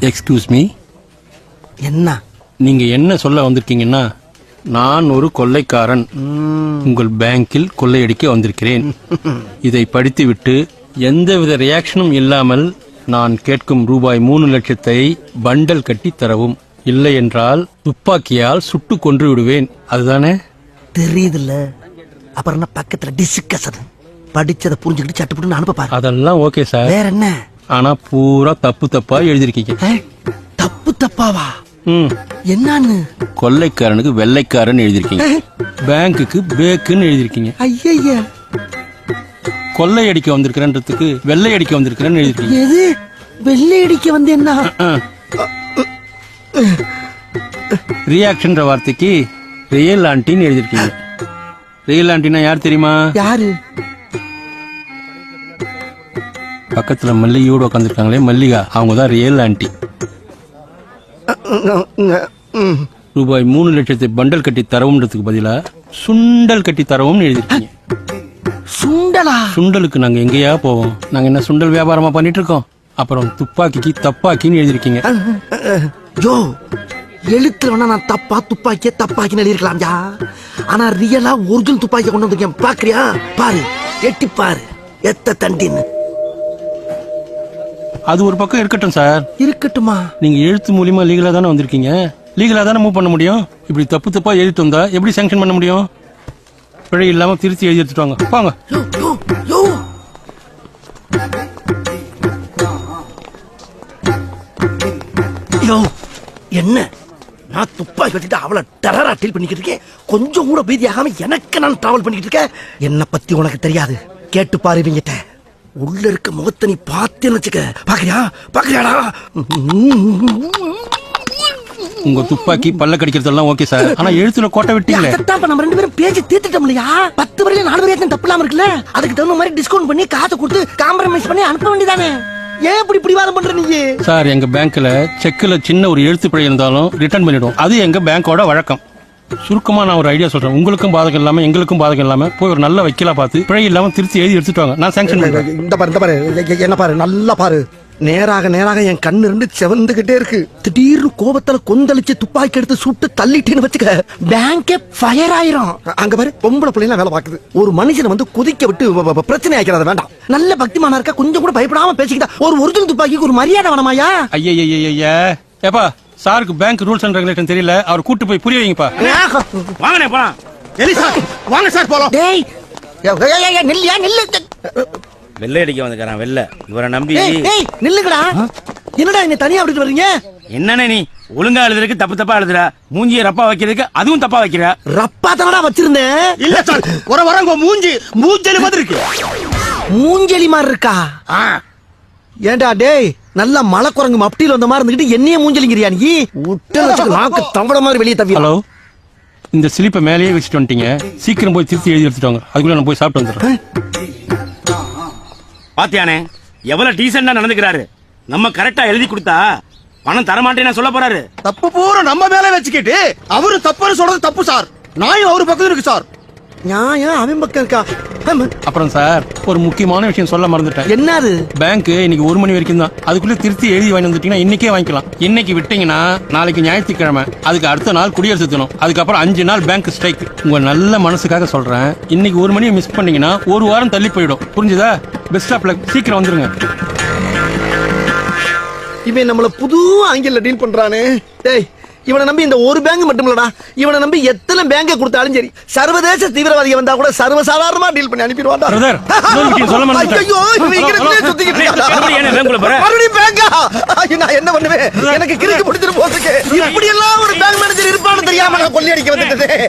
Excuse me என்ன? நீங்க என்ன சொல்ல வந்திருக்கீங்கன்னா நான் ஒரு கொள்ளைக்காரன். உங்கள் பேங்கில் கொள்ளையடிக்க வந்திருக்கிறேன். இதை படித்துவிட்டு எந்தவித ரியாக்ஷனும் இல்லாமல் நான் கேட்கும் ரூபாய் மூணு லட்சத்தை பண்டல் கட்டி தரவும். இல்லை என்றால் துப்பாக்கியால் சுட்டு கொன்று விடுவேன். அதுதானே? தெரியுதுல்ல. அப்புறம் பக்கத்துல டிஸ்கஷன் படிச்சதை புரிஞ்சுக்கிட்டு சட்டுப்பட்டு அனுப்ப அதெல்லாம் ஓகே சார் வேற என்ன? ஆனா பூரா தப்பு தப்பா எழுதிருக்கீங்க? தப்பு தப்பாவா? என்னன்னு? கொள்ளைக்காரனுக்கு வெள்ளைக்காரன் எழுதிருக்கீங்க பேங்க்குக்கு பேக்குன்னு எழுதிருக்கீங்க ஐய கொள்ளை அடிக்க வந்திருக்கிறன்றதுக்கு வெள்ளை அடிக்க வந்திருக்கிறேன்னு எழுதிருக்கீங்க எது? வெள்ளை அடிக்க வந்து என்ன ரியாக்ஷன்ற வார்த்தைக்கு ரியல் ஆண்டின்னு எழுதிருக்கீங்க ரியல் ஆண்டினா யார் தெரியுமா? யாரு? பக்கத்துல மல்லிகையோடு உட்காந்துருக்காங்களே மல்லிகா அவங்க தான் ரியல் ஆண்டி ரூபாய் மூணு லட்சத்தை பண்டல் கட்டி தரவுன்றதுக்கு பதிலா சுண்டல் கட்டி தரவும்னு எழுதிருக்கீங்க சுண்டலா? சுண்டலுக்கு நாங்க எங்கேயா போவோம். நாங்க என்ன சுண்டல் வியாபாரமா பண்ணிட்டு இருக்கோம் அப்புறம் துப்பாக்கிக்கு தப்பாக்கின்னு எழுதிருக்கீங்க யோ எழுத்துல வேணா நான் தப்பா துப்பாக்கிய தப்பாக்கின்னு எழுதிருக்கலாம்யா ஆனா ரியலா ஒரிஜினல் துப்பாக்கிய கொண்டு வந்திருக்கேன். பாக்குறியா? பாரு எட்டி பாரு. எத்த தண்டின்னு. அது ஒரு பக்கம் இருக்கட்டும் சார் இருக்கட்டுமா? நீங்க எழுத்து மூலியமா லீகலா தானே வந்திருக்கீங்க? லீகலா தானே மூவ் பண்ண முடியும்? இப்படி தப்பு தப்பா எழுதிட்டு வந்தா எப்படி சாங்ஷன் பண்ண முடியும்? பிழை இல்லாம திருத்தி எழுதி எடுத்துட்டு வாங்க. போங்க யோ என்ன? நான் துப்பாக்கி வச்சுட்டு அவளை டெரரா டீல் பண்ணிக்கிட்டு இருக்கேன். கொஞ்சம் கூட பீதியாகாம எனக்கு நான் டிராவல் பண்ணிக்கிட்டு இருக்கேன். என்ன பத்தி உனக்கு தெரியாது. கேட்டு பாரு இவங்கிட்ட. உள்ள இருக்க முகத்தை நீ பார்த்தேன்னு வச்சுக்க. பாக்குறியா பாக்குறியாடா உங்க துப்பாக்கி பல்ல கடிக்கிறதெல்லாம் ஓகே சார் ஆனா எழுத்துல கோட்டை விட்டீங்களே. அதான் நம்ம ரெண்டு பேரும் பேசி தீர்த்துட்டோம் இல்லையா? பத்து வரையில நாலு வரையும் தப்பு இல்லாம இருக்குல்ல? அதுக்கு தகுந்த மாதிரி டிஸ்கவுண்ட் பண்ணி காசு கொடுத்து காம்ப்ரமைஸ் பண்ணி அனுப்ப வேண்டியதானே? ஏன் இப்படி பிடிவாதம் பண்ற நீ? சார் எங்க பேங்க்ல செக்ல சின்ன ஒரு எழுத்து பிழை இருந்தாலும் ரிட்டர்ன் பண்ணிடுவோம். அது எங்க பேங்கோட வழக்கம். சுருக்கமா நான் ஒரு ஐடியா சொல்றேன். உங்களுக்கும் பாதகம் இல்லாம எங்களுக்கும் பாதகம் இல்லாம போய் ஒரு நல்ல வக்கீலா பார்த்து பிழை இல்லாம திருத்தி எழுதி எடுத்துட்டு வாங்க. நான் சாங்ஷன் இந்த பாரு இந்த பாரு. என்ன பாரு? நல்லா பாரு. நேராக நேராக என் கண்ணு ரெண்டு செவந்துகிட்டே இருக்கு. திடீர்னு கோபத்துல கொந்தளிச்சு துப்பாக்கி எடுத்து சுட்டு தள்ளிட்டேன்னு வச்சுக்க பேங்கே ஃபயர் ஆயிரும். அங்க பாரு பொம்பளை பிள்ளைங்க வேலை பாக்குது ஒரு மனுஷனை வந்து கொதிக்க விட்டு பிரச்சனை ஆக்கிறது வேண்டாம். நல்ல பக்திமானா இருக்கா கொஞ்சம் கூட பயப்படாம பேசிக்கிட்டா ஒரு ஒரிஜினல் துப்பாக்கிக்கு ஒரு மரியாதை வேணாமாயா ஐயா ஏப்பா சாருக்கு பேங்க் ரூல்ஸ் அண்ட் ரெகுலேஷன் தெரியல. அவர் கூட்டு போய் புரிய வைங்கப்பா. வாங்கண்ணே போலாம். எலி சார் வாங்க சார் போலாம். டேய். ஏய், ஏய், ஏய், நில்லியா நில்லு வெள்ளை அடிக்க வந்துக்கிறான் வெள்ளை. இவரை நம்பி ஏய் ஏய் நில்லுங்கடா. என்னடா என்ன தனியா விட்டுட்டு வர்றீங்க? என்னண்ணே நீ? ஒழுங்கா எழுதுறதுக்கு தப்பு தப்பா எழுதுற. மூஞ்சிய ரப்பா வைக்கிறதுக்கு அதுவும் தப்பா வைக்கிற. ரப்பா தானடா வச்சிருந்தேன் இல்ல சார் வர வர உங்க மூஞ்சி மூஞ்சலி மாதிரி இருக்கு. மூஞ்செலி மாதிரி இருக்கா? ஏண்டா டேய். நல்ல மலை குரங்கு மப்டியில் வந்த மாதிரி இருந்துகிட்டு என்னைய மூஞ்சலிங்கிறியா நீ? விட்டு நாக்கு தவட மாதிரி வெளியே தவி ஹலோ இந்த ஸ்லிப்பை மேலேயே வச்சுட்டு வந்துட்டீங்க. சீக்கிரம் போய் திருத்தி எழுதி எடுத்துட்டு வாங்க. அதுக்குள்ள நான் போய் சாப்பிட்டு வந்துடுறேன். பாத்தியானே எவ்வளவு டீசெண்டா நடந்துக்கிறாரு. நம்ம கரெக்டா எழுதி கொடுத்தா பணம் தரமாட்டேன்னு சொல்ல போறாரு. தப்பு பூரா நம்ம மேல வச்சுக்கிட்டு அவரு தப்புன்னு சொல்றது தப்பு சார். நாயும் அவரு பக்கத்துல இருக்கு சார். நியாயம் அவன் பக்கம் இருக்கா? அப்புறம் சார் ஒரு முக்கியமான விஷயம் சொல்ல மறந்துட்டேன். என்னது? பேங்க் இன்னைக்கு ஒரு மணி வரைக்கும் தான். அதுக்குள்ள திருத்தி எழுதி வாங்கி வந்துட்டீங்கன்னா இன்னைக்கே வாங்கிக்கலாம். இன்னைக்கு விட்டீங்கன்னா நாளைக்கு ஞாயிற்றுக்கிழமை அதுக்கு அடுத்த நாள் குடியரசு தினம் அதுக்கப்புறம் அஞ்சு நாள் பேங்க் ஸ்ட்ரைக் உங்க நல்ல மனசுக்காக சொல்றேன். இன்னைக்கு ஒரு மணியை மிஸ் பண்ணீங்கன்னா ஒரு வாரம் தள்ளி போயிடும். புரிஞ்சுதா? பெஸ்ட் ஆஃப் லக் சீக்கிரம் வந்துருங்க. இவன் நம்மள புது ஆங்கில டீல் பண்றானே. டேய் இவனை நம்பி இந்த ஒரு பேங்க் மட்டும் இல்லடா. இவனை நம்பி எத்தனை பேங்க கொடுத்தாலும் சரி சர்வதேச தீவிரவாதி வந்தா கூட சர்வசாதாரணமா டீல் பண்ணி மறந்துட்டேன். ஐயோ சுத்திக்கிட்டு ஐயோ, நான் என்ன பண்ணுவேன்? எனக்கு கிறுக்கு பிடிச்சிட்டு போறதுக்கு. இப்படி எல்லாம் ஒரு பேங்க் மேனேஜர் இருப்பான்னு தெரியாம நான் கொள்ளி அடிக்க வந்துட்டேன்